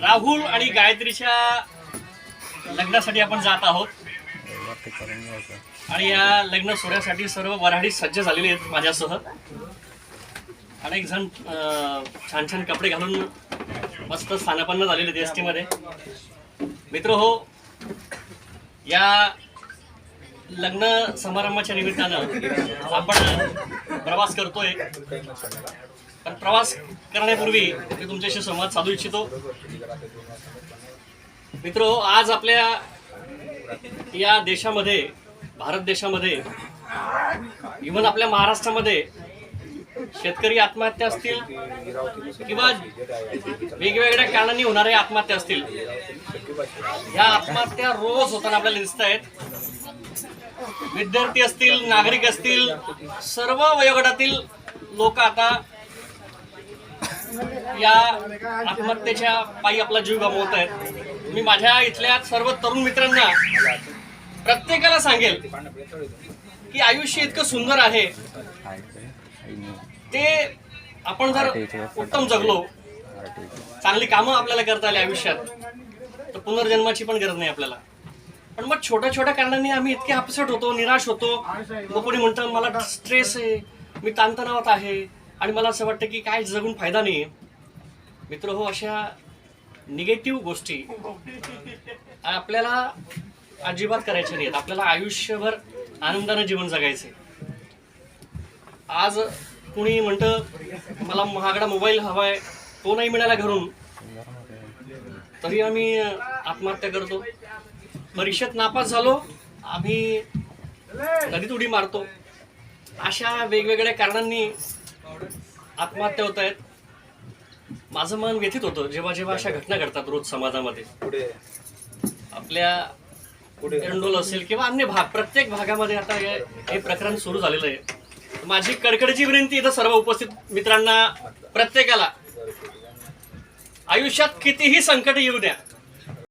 राहुल आणि गायत्रीच्या लग्नासाठी आपण जात आहोत. आणि या लग्न सोहळ्यासाठी सर्व वऱ्हाडी सज्ज झालेले आहेत माझ्यासह. अनेक जण छान छान कपडे घालून मस्त स्थानापन्न झालेले आहेत एसमध्ये मित्र हो या लग्न समारंभाच्या निमित्तानं आपण प्रवास करतोय. पण प्रवास करण्यापूर्वी मी तुमच्याशी संवाद साधू इच्छितो. मित्र आज आपल्या या देशामध्ये भारत देशामध्ये इव्हन आपल्या महाराष्ट्रामध्ये शेतकरी आत्महत्या असतील किंवा वेगवेगळ्या कारणांनी होणाऱ्या आत्महत्या असतील या आत्महत्या रोज होताना आपल्याला दिसत आहेत. विद्यार्थी असतील नागरिक असतील सर्व वयोगटातील लोक आता या आत्महत्येच्या पायी आपला जीव गमावत आहेत मी माझ्या इथल्या सर्व तरुण मित्रांना प्रत्येकाला सांगेल की आयुष्य इतकं सुंदर आहे. ते आपण जर उत्तम जगलो चांगली कामं आपल्याला करता आली आयुष्यात तर पुनर्जन्माची पण गरज नाही आपल्याला. पण मग छोट्या छोट्या कारणांनी आम्ही इतके अपसेट होतो निराश होतो. मग कोणी म्हणतं मला स्ट्रेस आहे मी ताणतणावात आहे आणि मला असं वाटतं की काय जगून फायदा नाही मित्र हो अशा निगेटिव्ह गोष्टी आपल्याला अजिबात करायच्या नाहीत आपल्याला आयुष्यभर आनंदानं जीवन जगायचंय. आज कुणी म्हणतं मला महागडा मोबाईल हवाय तो नाही मिळाला घरून. तरी आम्ही आत्महत्या करतो. परीक्षेत नापास झालो आम्ही नदीत उडी मारतो. अशा वेगवेगळ्या कारणांनी आत्महत्या होत आहेत. माझं मन व्यथित होतं जेव्हा जेव्हा अशा घटना घडतात रोज समाजामध्ये. आपल्या एरंडोल असेल किंवा अन्य भाग प्रत्येक भागामध्ये आता हे हे प्रकरण सुरू झालेलं आहे. माझी कडकडची विनंती इथं सर्व उपस्थित मित्रांना प्रत्येकाला. आयुष्यात कितीही संकट येऊ द्या